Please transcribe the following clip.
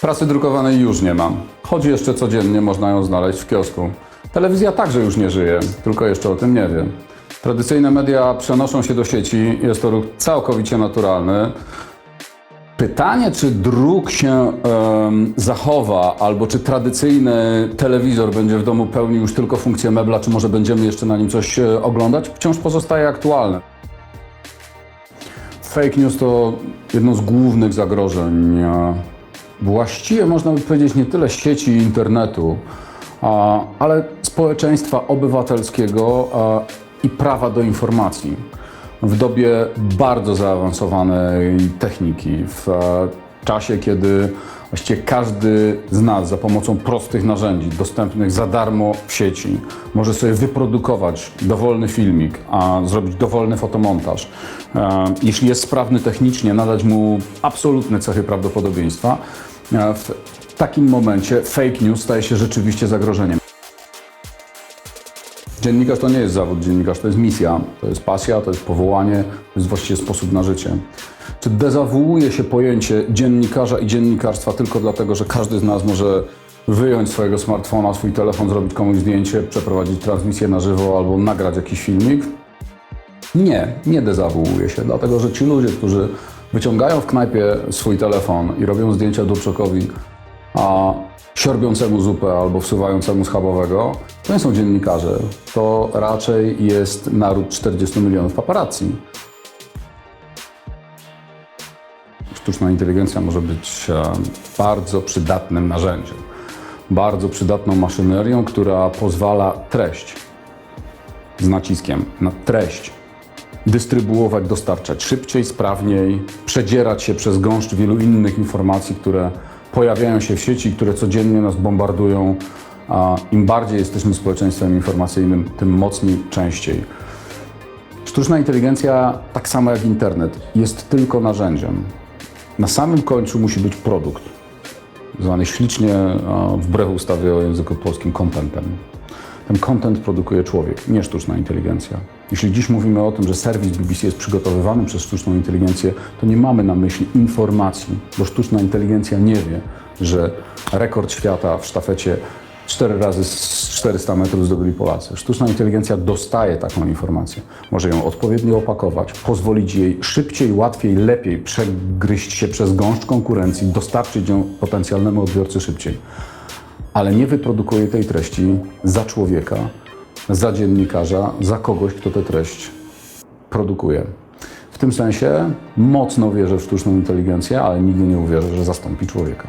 Prasy drukowanej już nie ma, choć jeszcze codziennie można ją znaleźć w kiosku. Telewizja także już nie żyje, tylko jeszcze o tym nie wie. Tradycyjne media przenoszą się do sieci, jest to ruch całkowicie naturalny. Pytanie, czy druk się em, zachowa, albo czy tradycyjny telewizor będzie w domu pełnił już tylko funkcję mebla, czy może będziemy jeszcze na nim coś e, oglądać, wciąż pozostaje aktualne. Fake news to jedno z głównych zagrożeń. Właściwie można by powiedzieć nie tyle sieci internetu, ale społeczeństwa obywatelskiego i prawa do informacji. W dobie bardzo zaawansowanej techniki, w e, czasie, kiedy właściwie każdy z nas za pomocą prostych narzędzi dostępnych za darmo w sieci może sobie wyprodukować dowolny filmik, a zrobić dowolny fotomontaż. E, Jeśli jest sprawny technicznie, nadać mu absolutne cechy prawdopodobieństwa, e, w takim momencie fake news staje się rzeczywiście zagrożeniem. Dziennikarz to nie jest zawód, dziennikarz to jest misja, to jest pasja, to jest powołanie, to jest właściwie sposób na życie. Czy dezawuuje się pojęcie dziennikarza i dziennikarstwa tylko dlatego, że każdy z nas może wyjąć swojego smartfona, swój telefon, zrobić komuś zdjęcie, przeprowadzić transmisję na żywo albo nagrać jakiś filmik? Nie, nie dezawuuje się, dlatego że ci ludzie, którzy wyciągają w knajpie swój telefon i robią zdjęcia Dubczokowi, a siorbiącemu zupę albo wsuwającemu schabowego, to nie są dziennikarze. To raczej jest naród 40 milionów paparazzi. Sztuczna inteligencja może być e, bardzo przydatnym narzędziem, bardzo przydatną maszynerią, która pozwala treść z naciskiem na treść dystrybuować, dostarczać szybciej, sprawniej, przedzierać się przez gąszcz wielu innych informacji, które pojawiają się w sieci, które codziennie nas bombardują. A im bardziej jesteśmy społeczeństwem informacyjnym, tym mocniej, częściej. Sztuczna inteligencja, tak samo jak internet, jest tylko narzędziem. Na samym końcu musi być produkt, zwany ślicznie, wbrew ustawie o języku polskim, contentem. Ten content produkuje człowiek, nie sztuczna inteligencja. Jeśli dziś mówimy o tym, że serwis BBC jest przygotowywany przez sztuczną inteligencję, to nie mamy na myśli informacji, bo sztuczna inteligencja nie wie, że rekord świata w sztafecie 4 razy z 400 metrów zdobyli Polacy. Sztuczna inteligencja dostaje taką informację. Może ją odpowiednio opakować, pozwolić jej szybciej, łatwiej, lepiej przegryźć się przez gąszcz konkurencji, dostarczyć ją potencjalnemu odbiorcy szybciej ale nie wyprodukuje tej treści za człowieka, za dziennikarza, za kogoś, kto tę treść produkuje. W tym sensie mocno wierzę w sztuczną inteligencję, ale nigdy nie uwierzę, że zastąpi człowieka.